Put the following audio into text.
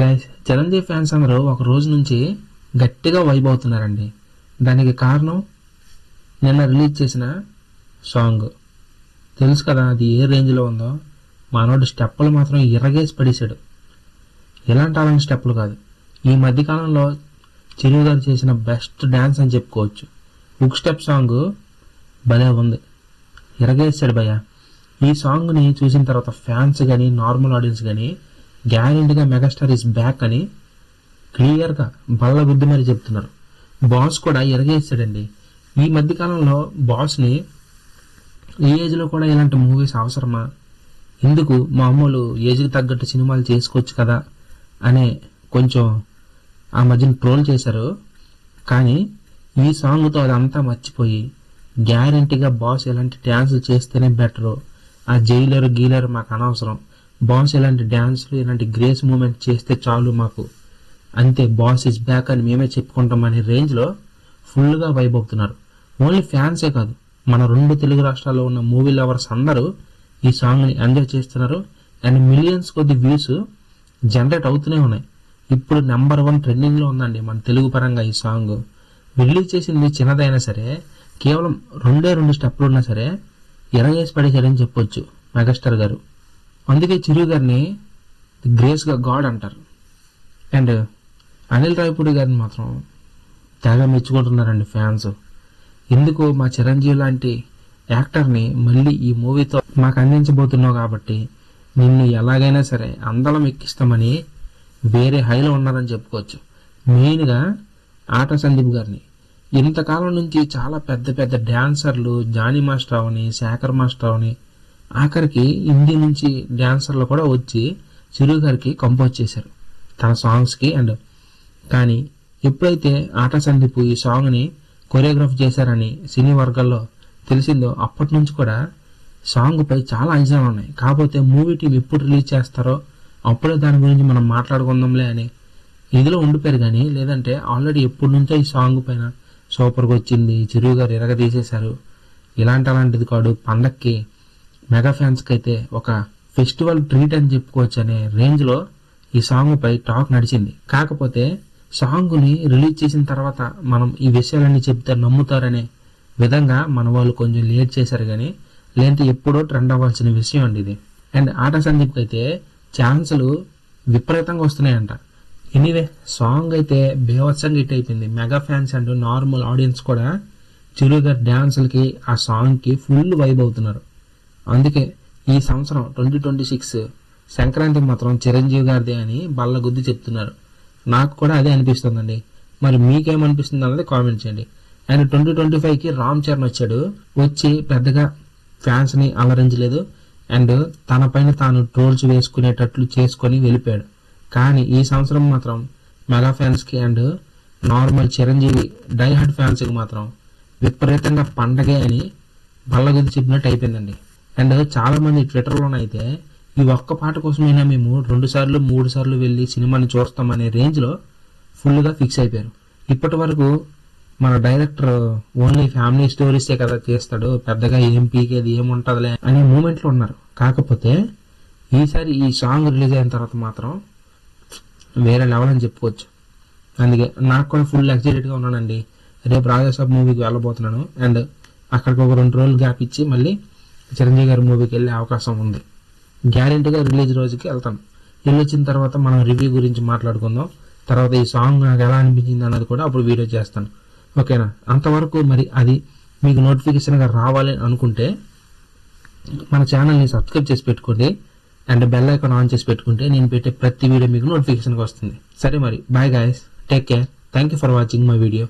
Guys Chiranjeevi fans అందరూ ఒక రోజు నుంచి గట్టిగా వైబ్ అవుతున్నారండి. దానికి కారణం నిన్న రిలీజ్ చేసిన సాంగ్ తెలుసు కదా అది ఏ రేంజ్లో ఉందో? మనోడు స్టెప్పులు మాత్రం ఇరగేసి పడేశాడు. ఎలాంటి అలాంటి స్టెప్పులు కాదు. ఈ మధ్యకాలంలో చిరు గారు చేసిన బెస్ట్ డ్యాన్స్ అని చెప్పుకోవచ్చు. హుక్ స్టెప్ సాంగ్ భలే ఉంది. ఇరగేసాడు భయ్యా. ఈ సాంగ్ని చూసిన తర్వాత ఫ్యాన్స్ కానీ నార్మల్ ఆడియన్స్ కానీ గ్యారెంటీగా మెగాస్టార్ ఇస్ బ్యాక్ అని క్లియర్గా బల్ల బుద్ధి మరి చెప్తున్నారు. బాస్ కూడా ఎరగేస్తాడండి ఈ మధ్యకాలంలో బాస్ని ఈ ఏజ్లో కూడా ఇలాంటి మూవీస్ అవసరమా? ఎందుకు? మామూలు ఏజ్కి తగ్గట్టు సినిమాలు చేసుకోవచ్చు కదా అనే కొంచెం ఆ మధ్యన ట్రోల్ చేశారు. కానీ ఈ సాంగ్తో అదంతా మర్చిపోయి గ్యారంటీగా బాస్ ఎలాంటి డ్యాన్స్ చేస్తేనే బెటరు ఆ జైలర్ గీలర్ మాకు అనవసరం. బాస్ ఇలాంటి డ్యాన్స్లు ఇలాంటి గ్రేస్ మూమెంట్ చేస్తే చాలు మాకు. అంతే బాస్ ఇస్ బ్యాక్ అని మేమే చెప్పుకుంటాం అనే రేంజ్లో ఫుల్గా వైబ్ అవుతున్నారు. ఓన్లీ ఫ్యాన్సే కాదు మన రెండు తెలుగు రాష్ట్రాల్లో ఉన్న మూవీ లవర్స్ అందరూ ఈ సాంగ్ని ఎంజాయ్ చేస్తున్నారు. అండ్ మిలియన్స్ కొద్ది వ్యూస్ జనరేట్ అవుతూనే ఉన్నాయి. ఇప్పుడు నెంబర్ వన్ ట్రెండింగ్లో ఉందండి మన తెలుగు పరంగా ఈ సాంగ్. రిలీజ్ చేసింది చిన్నదైనా సరే కేవలం రెండే రెండు స్టెప్లు ఉన్నా సరే ఎరగేసి పడేశాడని చెప్పొచ్చు మెగాస్టార్ గారు. అందుకే చిరు గారిని గ్రేస్గా గాడ్ అంటారు. అండ్ అనిల్ రాయపూడి గారిని మాత్రం తెగ మెచ్చుకుంటున్నారండి ఫ్యాన్స్. ఎందుకు మా చిరంజీవి లాంటి యాక్టర్ని మళ్ళీ ఈ మూవీతో మాకు అందించబోతున్నావు కాబట్టి నిన్ను ఎలాగైనా సరే అందలం ఎక్కిస్తామని వేరే హైలో ఉన్నారని చెప్పుకోవచ్చు. మెయిన్గా ఆట సందీప్ గారిని. ఇంతకాలం నుంచి చాలా పెద్ద పెద్ద డ్యాన్సర్లు జానీ మాస్టర్ అవని శేఖర్ మాస్టర్ అవని ఆఖరికి హిందీ నుంచి డ్యాన్సర్లు కూడా వచ్చి చిరు గారికి కంపోజ్ చేశారు. తన సాంగ్స్కి అండ్ కానీ ఎప్పుడైతే ఆట సందీపు ఈ సాంగ్ని కొరియోగ్రాఫ్ చేశారని సినీ వర్గాల్లో తెలిసిందో అప్పటి నుంచి కూడా సాంగ్పై చాలా అంచనాలు ఉన్నాయి. కాకపోతే మూవీ టీం ఎప్పుడు రిలీజ్ చేస్తారో అప్పుడే దాని గురించి మనం మాట్లాడుకుందాంలే అని ఇదిలో ఉండిపోయారు కానీ లేదంటే ఆల్రెడీ ఎప్పటి నుంచో ఈ సాంగ్ పైన సూపర్గా వచ్చింది చిరువు గారు ఎరగ తీసేశారు ఇలాంటి అలాంటిది కాదు పండక్కి మెగా ఫ్యాన్స్కి అయితే ఒక ఫెస్టివల్ ట్రీట్ అని చెప్పుకోవచ్చు అనే రేంజ్లో ఈ సాంగ్పై టాక్ నడిచింది. కాకపోతే సాంగ్ని రిలీజ్ చేసిన తర్వాత మనం ఈ విషయాలన్నీ చెప్తే నమ్ముతారనే విధంగా మన వాళ్ళు కొంచెం లేట్ చేశారు కానీ లేదంటే ఎప్పుడో ట్రెండ్ అవ్వాల్సిన విషయం అండి ఇది. అండ్ ఆట సందీప్కి అయితే ఛాన్సులు విపరీతంగా వస్తున్నాయంట. ఎనీవే సాంగ్ అయితే బేవత్సంగా హిట్ అయిపోయింది. Mega fans and normal audience కూడా చిరు గారి డ్యాన్సులకి ఆ సాంగ్కి ఫుల్ వైబ్ అవుతున్నారు. అందుకే ఈ సంవత్సరం ట్వంటీ ట్వంటీ సిక్స్ సంక్రాంతి మాత్రం చిరంజీవి గారిదే అని బల్ల గుద్ది చెప్తున్నారు. నాకు కూడా అదే అనిపిస్తుందండి. మరి మీకేమనిపిస్తుంది అన్నది కామెంట్ చేయండి. అండ్ ట్వంటీ ట్వంటీ ఫైవ్కి రామ్ చరణ్ వచ్చాడు. వచ్చి పెద్దగా ఫ్యాన్స్ని అలరించలేదు. అండ్ తన పైన తాను ట్రోల్స్ వేసుకునేటట్లు చేసుకొని వెళ్ళిపోయాడు. కానీ ఈ సంవత్సరం మాత్రం మెగా ఫ్యాన్స్కి అండ్ నార్మల్ చిరంజీవి డైహార్డ్ ఫ్యాన్స్కి మాత్రం విపరీతంగా పండగే అని బల్లగుద్ది చెప్పినట్టు అయిపోయిందండి. అండ్ చాలామంది ట్విట్టర్లోనైతే ఈ ఒక్క పాట కోసమైనా మేము రెండు సార్లు మూడు సార్లు వెళ్ళి సినిమాని చూస్తామనే రేంజ్లో ఫుల్గా ఫిక్స్ అయిపోయారు. ఇప్పటి వరకు మన డైరెక్టర్ ఓన్లీ ఫ్యామిలీ స్టోరీసే కదా చేస్తాడు పెద్దగా ఏం పీకేది ఏముంటుందిలే అనే మూమెంట్లో ఉన్నారు. కాకపోతే ఈసారి ఈ సాంగ్ రిలీజ్ అయిన తర్వాత మాత్రం వేరే లెవెల్ అని చెప్పుకోవచ్చు. అందుకే నాకు కూడా ఫుల్ ఎక్సైటెడ్గా ఉన్నానండి. రేపు రాజాసాబ్ మూవీకి వెళ్ళబోతున్నాను. అండ్ అక్కడికి ఒక రెండు రోజులు గ్యాప్ ఇచ్చి మళ్ళీ చిరంజీవి గారి మూవీకి వెళ్ళే అవకాశం ఉంది. గ్యారెంటీగా రిలీజ్ రోజుకి వెళ్తాను వెళ్ళి వచ్చిన తర్వాత మనం రివ్యూ గురించి మాట్లాడుకుందాం. తర్వాత ఈ సాంగ్ నాకు ఎలా అనిపించింది అన్నది కూడా అప్పుడు వీడియో చేస్తాను. ఓకేనా అంతవరకు మరి అది మీకు నోటిఫికేషన్గా రావాలి అనుకుంటే మన ఛానల్ని సబ్స్క్రైబ్ చేసి పెట్టుకోండి. అండ్ బెల్ ఐకాన్ ఆన్ చేసి పెట్టుకుంటే నేను పెట్టే ప్రతి వీడియో మీకు నోటిఫికేషన్గా వస్తుంది. సరే మరి bye guys take care thank you for watching my video